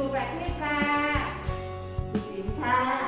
ครูประทีปค่ะสินค่ะ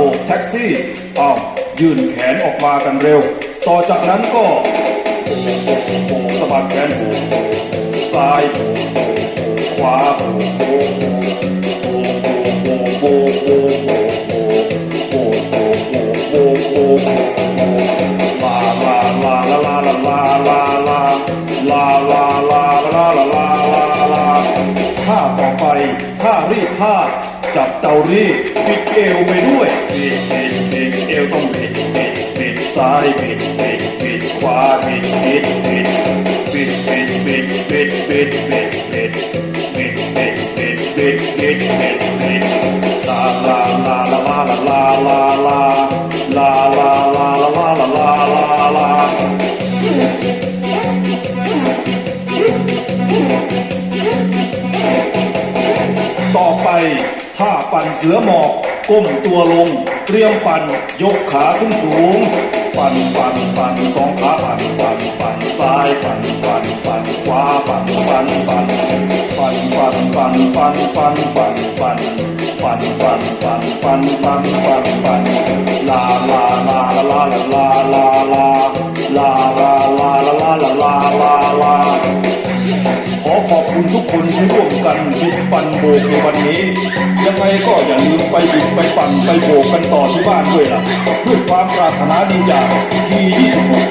บกแท็กซี่อ้าวยื่นแขนออกมากันเร็ว ต่อจากนั้นก็โบกโบกโบกสะบัดแขนโบกโบกซ้ายโบกโบกโบกขวาโบกโบกโบกโบกโบกโบกโบกโบกโบกโบกโบกโบกโบกโบกลาลาลาลาลาลาลาลาลาลาลาลาลาลาลาลาท่าต่อไปท่ารีดผ้า จับเตารีดปิดเอวไปด้วยปิดปิดปิดเอวต้องปิดปิดปิดซ้ายปิดปิดปิดขวาปิดปิดปิดปิดปิดปิดปิดปิดปิดปิดปิดปิดปิดปิดปิดปิดปิดลาลาลาลาลาลาลาลาลา เสือหมอบก้มตัวลง เตรียมปั่น ยกขาขึ้นสูง ปั่นปั่นปั่นสองขาปั่นปั่นปั่นซ้ายปั่นปั่นปั่นขวาปั่นปั่นปั่นปั่นปั่นปั่นปั่นปั่นปั่นปั่นปั่นปั่นปั่นปั่นปั่นปั่นปั่นลาลาลาลาลาลาลา ลาลาลาลาลาลาลาลาลาขอขอบคุณทุกคนที่ร่วมกันหยุดปันโบกในวันนี้ ยังไงก็อย่าลืมไปหยุดไปปันไปโบกกันต่อที่บ้านด้วยล่ะเพื่อความปรารถนาดีจากที่สุด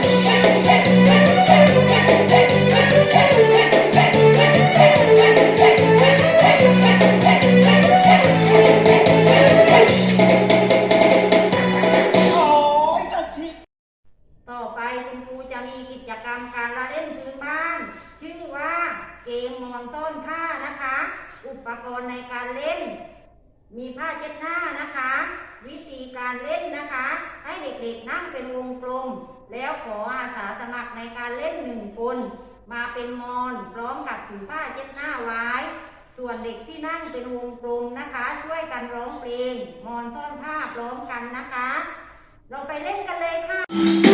ต่อไปคุณครูจะมีกิจกรรมการละเล่นพื้นบ้าน ชื่อว่าเกมมอนซ่อนผ้านะคะ อุปกรณ์ในการเล่น มีผ้าเช็ดหน้านะคะ วิธีการเล่นนะคะ ให้เด็กๆนั่งเป็นวงกลม แล้วขออาสาสมัครในการเล่นหนึ่งคน มาเป็นมอนพร้อมกับถือผ้าเช็ดหน้าไว้ ส่วนเด็กที่นั่งเป็นวงกลมนะคะ ช่วยกันร้องเพลงมอนซ่อนผ้าพร้อมกันนะคะ เราไปเล่นกันเลยค่ะ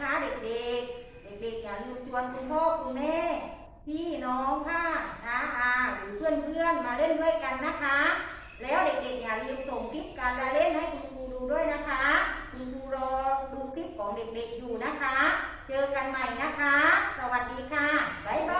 นไหมคะเด็กๆ เด็กๆอย่าลืมชวนคุณพ่อคุณแม่พี่น้องค่ะน้าอาหรือเพื่อนๆมาเล่นด้วยกันนะคะ แล้วเด็กๆอย่าลืมส่งคลิปการละเล่นให้คุณครูดูด้วยนะคะคุณครูรอดูคลิปของเด็กๆอยู่นะคะ เจอกันใหม่นะคะ สวัสดีค่ะบ๊ายบาย